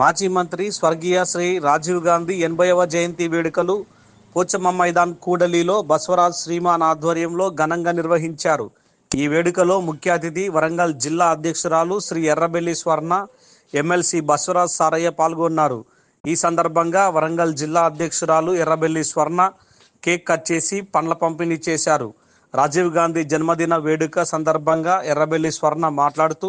మాజీ మంత్రి స్వర్గీయ శ్రీ రాజీవ్ గాంధీ ఎనభైవ జయంతి వేడుకలు పోచమ్మ మైదాన్ కూడలిలో బసవరాజ్ శ్రీమాన్ ఆధ్వర్యంలో ఘనంగా నిర్వహించారు. ఈ వేడుకలో ముఖ్య అతిథి వరంగల్ జిల్లా అధ్యక్షురాలు శ్రీ ఎర్రబెల్లి స్వర్ణ ఎమ్మెల్సీ బసవరాజ్ సారయ్య పాల్గొన్నారు. ఈ సందర్భంగా వరంగల్ జిల్లా అధ్యక్షురాలు ఎర్రబెల్లి స్వర్ణ కేక్ కట్ చేసి పండ్ల పంపిణీ చేశారు. రాజీవ్ గాంధీ జన్మదిన వేడుక సందర్భంగా ఎర్రబెల్లి స్వర్ణ మాట్లాడుతూ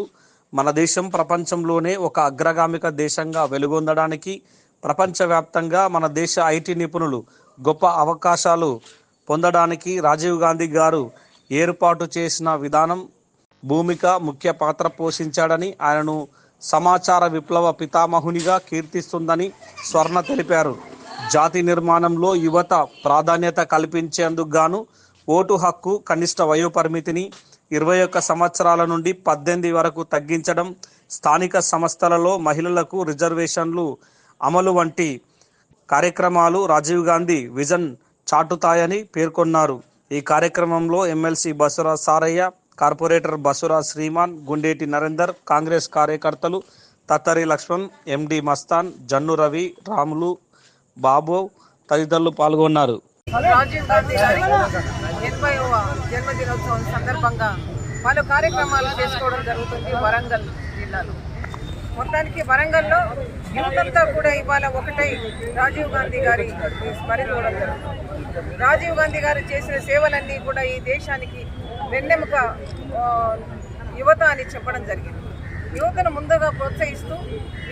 మన దేశం ప్రపంచంలోనే ఒక అగ్రగామిక దేశంగా వెలుగొందడానికి ప్రపంచవ్యాప్తంగా మన దేశ ఐటీ నిపుణులు గొప్ప అవకాశాలు పొందడానికి రాజీవ్ గాంధీ గారు ఏర్పాటు చేసిన విధానం భూమిక ముఖ్య పాత్ర పోషించాడని ఆయనను సమాచార విప్లవ పితామహునిగా కీర్తిస్తుందని స్వర్ణ తెలిపారు. జాతి నిర్మాణంలో యువత ప్రాధాన్యత కల్పించేందుకు గాను ఓటు హక్కు కనిష్ట వయోపరిమితిని ఇరవై ఒక్క సంవత్సరాల నుండి పద్దెనిమిది వరకు తగ్గించడం స్థానిక సంస్థలలో మహిళలకు రిజర్వేషన్లు అమలు వంటి కార్యక్రమాలు రాజీవ్ గాంధీ విజన్ చాటుతాయని పేర్కొన్నారు. ఈ కార్యక్రమంలో MLC Basura Saraiah corporator Basura Shriman Gundeti Narender Congress కార్యకర్తలు తత్తరి లక్ష్మణ్ ఎండి మస్తాన్ జన్ను రవి రాములు బాబు తదితరులు పాల్గొన్నారు రాజీవ్ గాంధీ గారి ఎనభైవ జన్మదినోత్సవం సందర్భంగా పలు కార్యక్రమాలు చేసుకోవడం జరుగుతుంది వరంగల్ జిల్లాలో. మొత్తానికి వరంగల్లో యువతంతా కూడా ఇవాళ ఒకటై రాజీవ్ గాంధీ గారి స్మరించుకోవడం జరుగుతుంది. రాజీవ్ గాంధీ గారు చేసిన సేవలన్నీ కూడా ఈ దేశానికి వెన్నెముక యువత అని చెప్పడం జరిగింది. యువతను ముందుగా ప్రోత్సహిస్తూ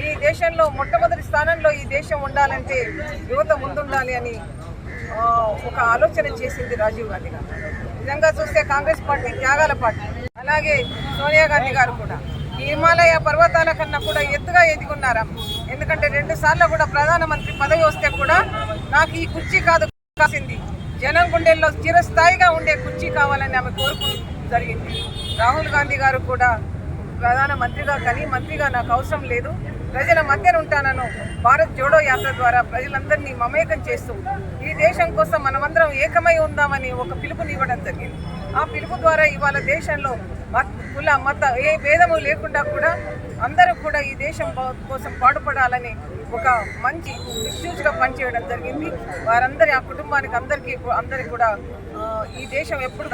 ఈ దేశంలో మొట్టమొదటి స్థానంలో ఈ దేశం ఉండాలంటే యువత ముందుండాలి అని ఒక ఆలోచన చేసింది రాజీవ్ గాంధీ గారు. నిజంగా చూస్తే కాంగ్రెస్ పార్టీ త్యాగాల పార్టీ. అలాగే సోనియా గాంధీ గారు కూడా. ఈ హిమాలయ పర్వతాల కన్నా కూడా ఎత్తుగా ఎదుగున్నారా? ఎందుకంటే రెండు సార్లు కూడా ప్రధానమంత్రి పదవి వస్తే కూడా నాకు ఈ కుర్చీ కాదు కాసింది. జనం గుండెల్లో చిరస్థాయిగా ఉండే కుర్చీ కావాలని ఆమె కోరుకు జరిగింది. రాహుల్ గాంధీ గారు కూడా ప్రధాన మంత్రిగా కానీ మంత్రిగా నాకు అవసరం లేదు. ప్రజల మధ్యన ఉంటానను. భారత్ జోడో యాత్ర ద్వారా ప్రజలందరినీ మమేకం చేస్తూ ఈ దేశం కోసం మనమందరం ఏకమై ఉందామని ఒక పిలుపునివ్వడం జరిగింది. ఆ పిలుపు ద్వారా ఇవాళ దేశంలో కుల మత ఏ భేదము లేకుండా కూడా అందరూ కూడా ఈ దేశం కోసం పాటుపడాలని ఒక మంచి విశ్యూజ్గా పనిచేయడం జరిగింది. వారందరి ఆ కుటుంబానికి అందరికీ అందరికి అందరికీ కూడా ఈ దేశం ఎప్పుడు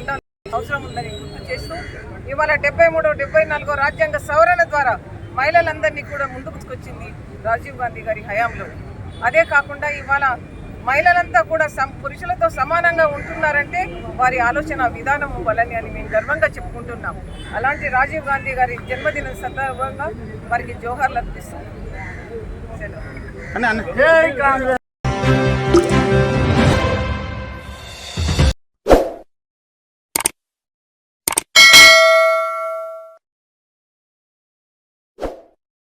ఉండాలి అవసరం ఉందని గుర్తు చేస్తూ ఇవాళ డెబ్బై మూడో డెబ్బై నాలుగో రాజ్యాంగ సవరణ ద్వారా మహిళలందరినీ కూడా ముందుకు తీసుకొచ్చింది రాజీవ్ గాంధీ గారి హయాంలో. అదే కాకుండా ఇవాళ మహిళలంతా కూడా సం పురుషులతో సమానంగా ఉంటున్నారంటే వారి ఆలోచన విధానం వలని అని మేము గర్వంగా చెప్పుకుంటున్నాం. అలాంటి రాజీవ్ గాంధీ గారి జన్మదిన సందర్భంగా వారికి జోహార్లు అర్పిస్తాం.